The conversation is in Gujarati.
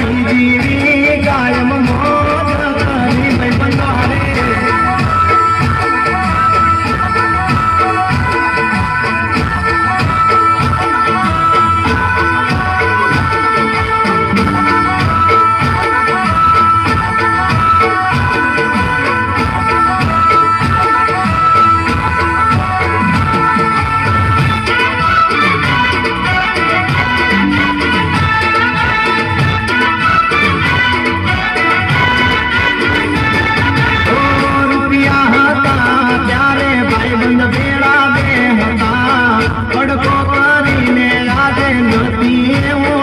जीवी कायम ખડકો કરીને રાધે નતી એવું.